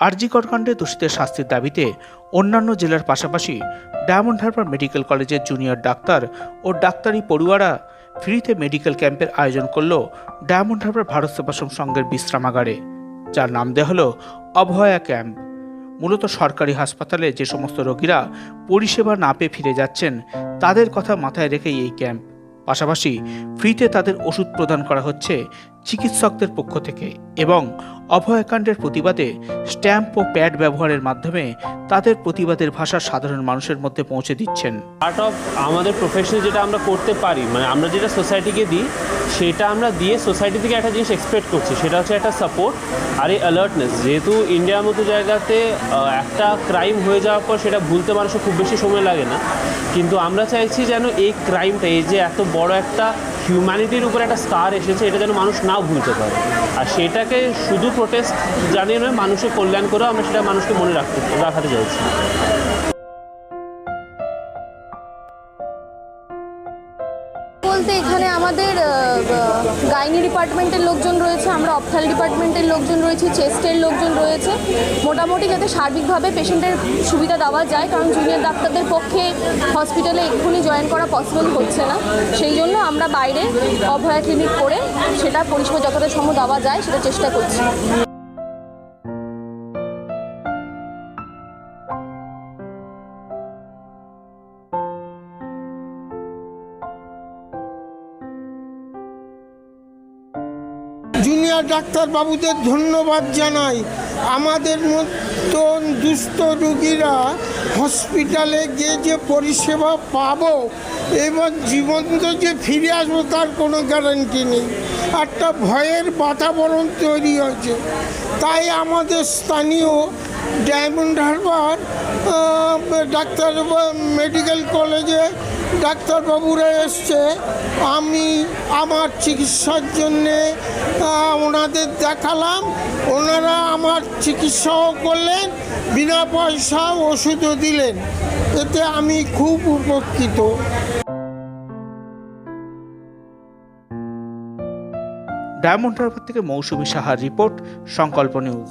আরজিকর কাণ্ডে দোষীদের শাস্তির দাবিতে অন্যান্য জেলার পাশাপাশি ডায়মন্ড হারবার মেডিকেল কলেজের জুনিয়র ডাক্তার ও ডাক্তারি পড়ুয়ারা ফ্রিতে মেডিকেল ক্যাম্পের আয়োজন করল ডায়মন্ড হারবার ভারত সেবাশ্রম সংঘের বিশ্রামাগারে, যার নাম দেওয়া হলো অভয়া ক্যাম্প। মূলত সরকারি হাসপাতালে যে সমস্ত রোগীরা পরিষেবা না পেয়ে ফিরে যাচ্ছেন, তাদের কথা মাথায় রেখেই এই ক্যাম্প। পাশাপাশি ফ্রিতে তাদের ওষুধ প্রদান করা হচ্ছে চিকিৎসকদের পক্ষ থেকে এবং অভয়াকাণ্ডের প্রতিবাদে স্ট্যাম্প ও প্যাড ব্যবহারের মাধ্যমে তাদের প্রতিবাদের ভাষা সাধারণ মানুষের মধ্যে পৌঁছে দিচ্ছেন। পার্ট অফ আমাদের প্রফেশন যেটা আমরা করতে পারি মানে আমরা যেটা সোসাইটিকে দিই সেটা আমরা দিয়ে সোসাইটি থেকে একটা জিনিস এক্সপেক্ট করছি, সেটা হচ্ছে একটা সাপোর্ট আর এই অ্যালার্টনেস যেহেতু ইন্ডিয়ার মতো জায়গাতে একটা ক্রাইম হয়ে যাওয়ার পর সেটা ভুলতে মানুষের খুব বেশি সময় লাগে না। কিন্তু আমরা চাইছি যেন এই ক্রাইমটা এই যে এত বড় একটা হিউম্যানিটির উপর একটা স্টার এসেছে, এটা যেন মানুষ নাও ভুলতে পারে। আর সেটাকে শুধু প্রোটেস্ট জানিয়ে নয়, মানুষের কল্যাণ করেও আমরা সেটা মানুষকে মনে রাখতে, রাখাতে চাইছি বলতে এখানে আমাদের গাইনি ডিপার্টমেন্টের লোকজন রয়েছে, আমরা অপথাল ডিপার্টমেন্টের লোকজন রয়েছে, চেস্টের লোকজন রয়েছে। মোটামুটি যাতে সার্বিকভাবে পেশেন্টের সুবিধা দেওয়া যায়, কারণ জুনিয়র ডাক্তারদের পক্ষে হসপিটালে এক্ষুনি জয়েন করা পসিবল হচ্ছে না। সেই জন্য আমরা বাইরে অভয়া ক্লিনিক করে সেটা পরিষেবা যতটা সম্ভব দেওয়া যায়, সেটা চেষ্টা করছি। জুনিয়র ডাক্তারবাবুদের ধন্যবাদ জানাই। আমাদের মতন দুস্থ রুগীরা হসপিটালে গিয়ে যে পরিষেবা পাবো এবং জীবন্ত যে ফিরে আসব তার কোনো গ্যারান্টি নেই। একটা ভয়ের বাতাবরণ তৈরি হয়েছে। তাই আমাদের স্থানীয় ডায়মন্ড হারবার ডাক্তার মেডিকেল কলেজে ডাক্তারবাবুরা এসছে, আমি আমার চিকিৎসার জন্যে ওনাদের দেখালাম, ওনারা আমার চিকিৎসাও করলেন, বিনা পয়সা ওষুধও দিলেন। এতে আমি খুব উপকৃত। ডায়মন্ড হারবার থেকে মৌসুমী সাহার রিপোর্ট, সংকল্প নিউজ।